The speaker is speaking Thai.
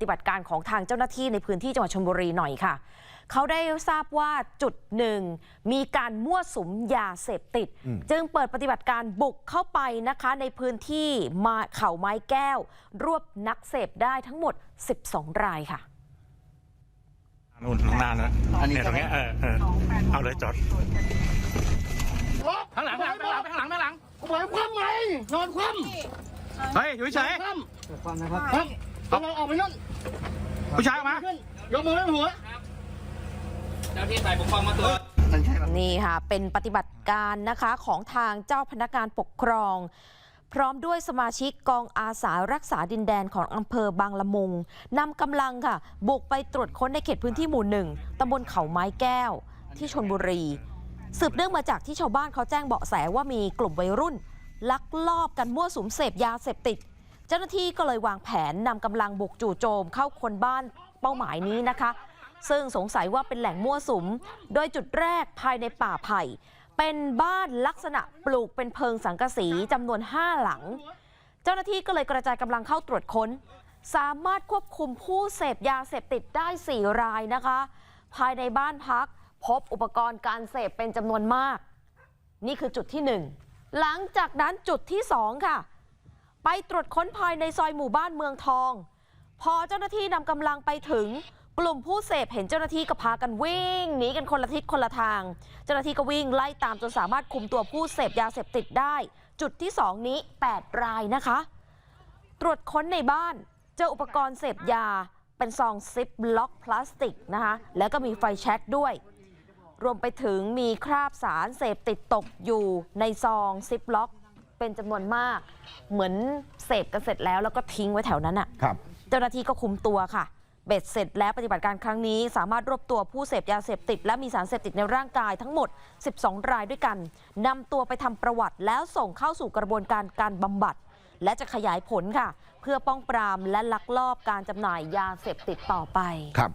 ฏิบัติการของทางเจ้าหน้าที่ในพื้นที่จังหวัดชลบุรีหน่อยค่ะ เขาได้ทราบว่าจุดหนึ่งมีการมั่วสุมยาเสพติด จึงเปิดปฏิบัติการบุกเข้าไปนะคะในพื้นที่มาเขาไม้แก้ว รวบนักเสพได้ทั้งหมด 12 รายค่ะนู่นข้างหน้านะอันนี้เนี่ยตรงเนี้ยเออเออเอาเลยจอดข้างหลังข้างหลังข้างหลังข้างหลังหมายความไหมนอนคว่เฮ้ยอยู่ำเฉยคว่ำความนะครับ ครับกำลังออกไปนั่นๆผู้ชายออกมา ขึ้นยกมือไว้หัว เจ้าที่ฝ่ายปกครองมาตรวจ นี่ค่ะ เป็นปฏิบัติการนะคะของทางเจ้าพนักงานปกครอง พร้อมด้วยสมาชิกกองอาสารักษาดินแดนของอำเภอบางละมุงนำกำลังค่ะ บุกไปตรวจค้นในเขตพื้นที่หมู่หนึ่งตำบลเขาไม้แก้ว ที่ชนบุรี สืบเนื่องมาจากที่ชาวบ้านเขาแจ้งเบาะแสว่ามีกลุ่มวัยรุ่น ลักลอบกันมั่วสุมเสพยาเสพติด เจ้าหน้าที่ก็เลยวางแผนนำกำลังบุกจู่โจมเข้าคนบ้านเป้าหมายนี้นะคะ ซึ่งสงสัยว่าเป็นแหล่งมั่วสุม โดยจุดแรกภายในป่าไผ่ เป็นบ้านลักษณะปลูกเป็นเพิงสังกะสีจำนวน 5 หลัง เจ้าหน้าที่ก็เลยกระจายกำลังเข้าตรวจค้น สามารถควบคุมผู้เสพยาเสพติดได้ 4 รายนะคะ ภายในบ้านพักพบอุปกรณ์การเสพเป็นจำนวนมาก นี่คือจุดที่ 1 หลังจากนั้นจุดที่ 2 ค่ะ ไปตรวจค้นภายในซอยหมู่บ้านเมืองทอง พอเจ้าหน้าที่นำกำลังไปถึง กลุ่มผู้เสพเห็นเจ้าหน้าที่ก็พากันวิ่งหนีกันคนละทิศคนละทาง เจ้าหน้าที่ก็วิ่งไล่ตามจนสามารถคุมตัวผู้เสพยาเสพติดได้ จุดที่ 2 นี้ 8 รายนะคะ ตรวจค้นในบ้าน เจออุปกรณ์เสพยาเป็นซองซิปล็อกพลาสติกนะคะแล้วก็มีไฟแช็กด้วย รวมไปถึงมีคราบสารเสพติดตกอยู่ในซองซิปล็อก เป็นจำนวนมาก เหมือนเสพกันเสร็จแล้วแล้วก็ทิ้งไว้แถวนั้นอะครับ เจ้าหน้าที่ก็คุมตัวค่ะ เบ็ดเสร็จแล้วปฏิบัติการครั้งนี้ สามารถรวบตัวผู้เสพยาเสพติด และมีสารเสพติดในร่างกายทั้งหมด 12 รายด้วยกันนำตัวไปทำประวัติแล้วส่งเข้าสู่กระบวนการการบำบัด และจะขยายผลค่ะ เพื่อป้องปรามและลักลอบการจำหน่ายยาเสพติดต่อไป ครับ